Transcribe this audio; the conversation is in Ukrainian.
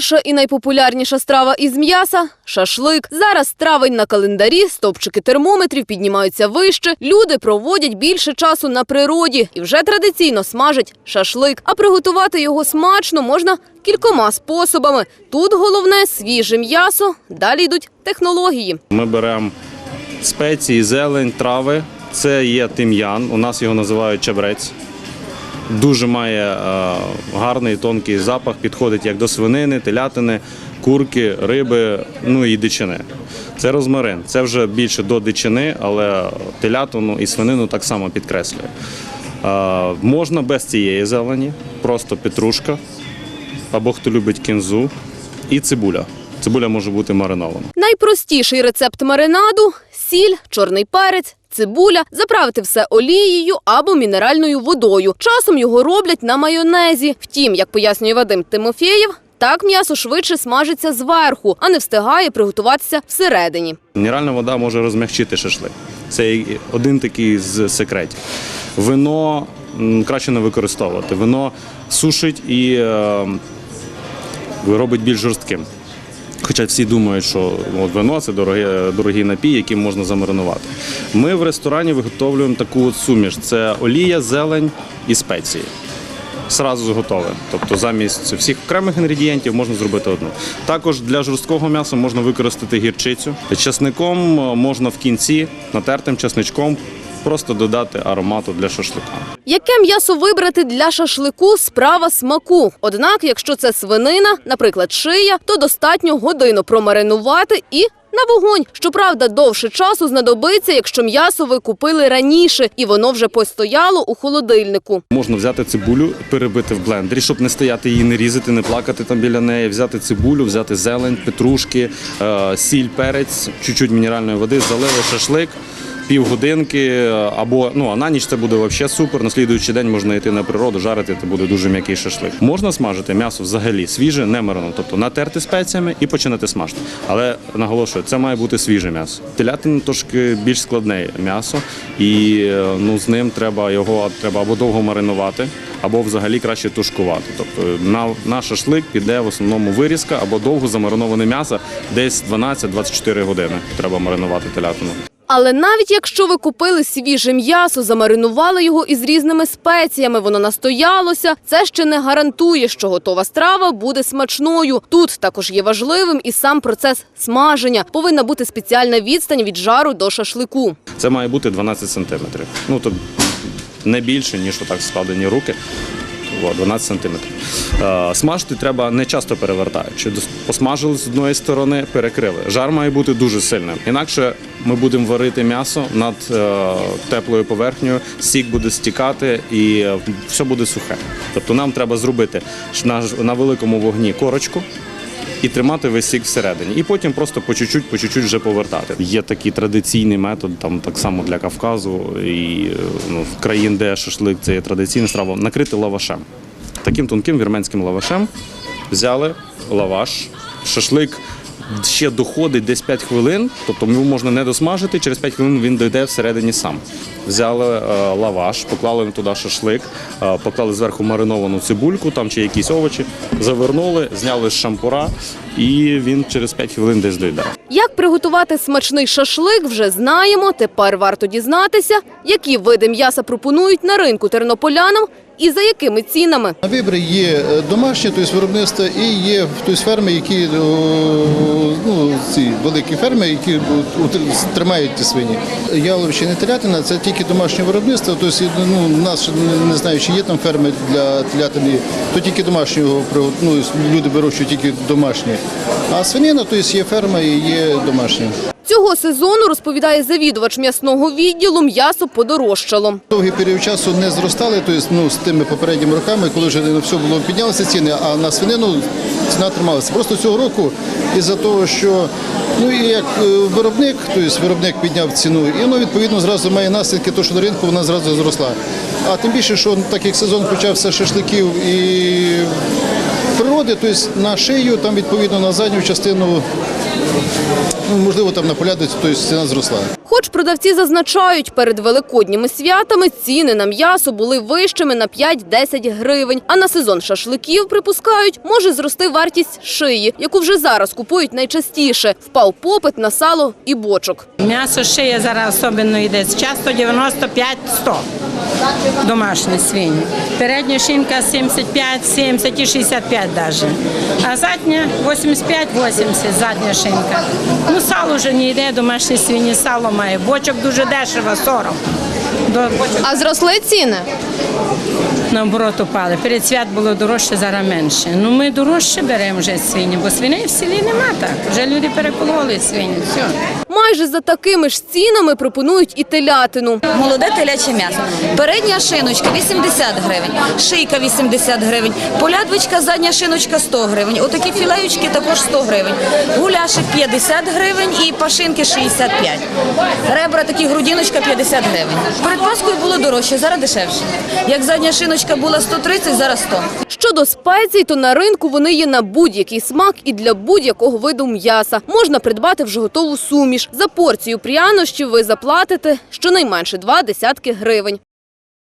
Перша і найпопулярніша страва із м'яса шашлик. Зараз травень на календарі, стовпчики термометрів піднімаються вище. Люди проводять більше часу на природі і вже традиційно смажать шашлик. А приготувати його смачно можна кількома способами. Тут головне свіже м'ясо. Далі йдуть технології. Ми беремо спеції, зелень, трави. Це є тим'ян. У нас його називають чабрець. Дуже має е, гарний тонкий запах, підходить як до свинини, телятини, курки, риби, ну і дичини. Це розмарин. Це вже більше до дичини, але телятину і свинину так само підкреслює. Е, можна без цієї зелені, просто петрушка, або хто любить кінзу, і цибуля. Цибуля може бути маринована. Найпростіший рецепт маринаду сіль, чорний перець. Цибуля, заправити все олією або мінеральною водою. Часом його роблять на майонезі. Втім, як пояснює Вадим Тимофєєв, так м'ясо швидше смажиться зверху, а не встигає приготуватися всередині. Мінеральна вода може розмягчити шашлик. Це один такий з секретів. Вино краще не використовувати. Вино сушить і е, робить більш жорстким. Хоча всі думають, що от вино це дорогі, дорогі напій, яким можна замаринувати. Ми в ресторані виготовлюємо таку от суміш: це олія, зелень і спеції. Сразу готове. Тобто замість всіх окремих інгредієнтів можна зробити одну. Також для жорсткого м'яса можна використати гірчицю. Часником е, можна в кінці натертим часничком просто додати аромату для шашлика. Яке м'ясо вибрати для шашлику – справа смаку. Однак, якщо це свинина, наприклад, шия, то достатньо годину промаринувати і на вогонь. Щоправда, довше часу знадобиться, якщо м'ясо ви купили раніше і воно вже постояло у холодильнику. Можна взяти цибулю, перебити в блендері, щоб не стояти її, не різати, не плакати там біля неї. Взяти цибулю, взяти зелень, петрушки, е, сіль, перець, чуть-чуть мінеральної води, залили шашлик. Півгодинки або ну а на ніч це буде взагалі супер. На слідуючий день можна йти на природу, жарити, це буде дуже м'який шашлик. Можна смажити м'ясо взагалі свіже, не мариноване, тобто натерти спеціями і починати смажити. Але наголошую, це має бути свіже м'ясо. Телятина трошки більш складне м'ясо, і е, ну з ним треба його треба або довго маринувати, або взагалі краще тушкувати. Тобто на, на шашлик піде в основному вирізка або довго замариноване м'ясо, десь 12-24 години треба маринувати телятину. Але навіть якщо ви купили свіже м'ясо, замаринували його із різними спеціями, воно настоялося, це ще не гарантує, що готова страва буде смачною. Тут також є важливим і сам процес смаження. Повинна бути спеціальна відстань від жару до шашлику. Це має бути 12 сантиметрів. Ну то не більше, ніж отак складені руки. О, 12 сантиметрів. Е, смажити треба не часто перевертаючи. Посмажили з одної сторони, перекрили. Жар має бути дуже сильним. Інакше ми будемо варити м'ясо над е, теплою поверхнею, сік буде стікати і е, все буде сухе. Тобто нам треба зробити на великому вогні корочку і тримати весь сік всередині. І потім просто по чуть-чуть, по чуть-чуть вже повертати. Є такий традиційний метод, там так само для Кавказу і ну, країн, де шашлик це є традиційна страва, накрити лавашем. Таким тонким вірменським лавашем взяли лаваш, шашлик. Ще доходить десь 5 хвилин, тобто його можна не досмажити, через 5 хвилин він дойде всередині сам. Взяли е, лаваш, поклали туди шашлик, е, поклали зверху мариновану цибульку там чи якісь овочі, завернули, зняли з шампура, і він через 5 хвилин десь дойде. Як приготувати смачний шашлик, вже знаємо. Тепер варто дізнатися, які види м'яса пропонують на ринку тернополянам і за якими цінами. На вибір є е, домашні, тобто виробництва, і є тобто, ферми, які ну, ці великі ферми, які тримають ті свині. Яловичі не телятина, це тільки домашнє виробництво. Тобто, ну, нас не- знаю, чи є там ферми для телятини, то тільки домашнього ну, люди вирощують тільки домашні. А свинина, тобто є ферма і є домашня. Цього сезону, розповідає завідувач м'ясного відділу, м'ясо подорожчало. Довгий період часу не зростали, тобто, ну, з тими попередніми роками, коли вже на все було піднялися ціни, а на свинину ціна трималася. Просто цього року із-за того, що ну і як е, виробник, тобто виробник підняв ціну, і воно відповідно зразу має наслідки, то що на ринку вона зразу зросла. А тим більше, що так як сезон почався шашликів і природи, тобто на шию, там відповідно на задню частину, ну, можливо, там на полядицю, тобто ціна зросла. Хоч продавці зазначають, перед великодніми святами ціни на м'ясо були вищими на 5-10 гривень. А на сезон шашликів, припускають, може зрости вартість шиї, яку вже зараз купують найчастіше. Впав попит на сало і бочок. М'ясо шиє зараз особливо йде часто 95-100 домашні свині. Передня шинка 75, 70 і 65 навіть. А задня 85-80 задня шинка. Ну сало вже не йде, домашні свині сало має. Бочок дуже дешево, 40. До бочок А зросли ціни? наоборот упали. Перед свят було дорожче, зараз менше. Ну ми дорожче беремо вже свині, бо свиней в селі нема так. Вже люди перекололи свині. Все. Майже за такими ж цінами пропонують і телятину. Молоде теляче м'ясо. Передня шиночка 80 гривень, шийка 80 гривень, полядвичка, задня шиночка 100 гривень. Отакі філеючки також 100 гривень. Гуляшик 50 гривень і пашинки 65. Ребра такі грудіночка 50 гривень. Перед Паскою було дорожче, зараз дешевше. Як задня шиночка була 130, зараз 100. Щодо спецій, то на ринку вони є на будь-який смак і для будь-якого виду м'яса. Можна придбати вже готову суміш. За порцію прянощів ви заплатите щонайменше два десятки гривень.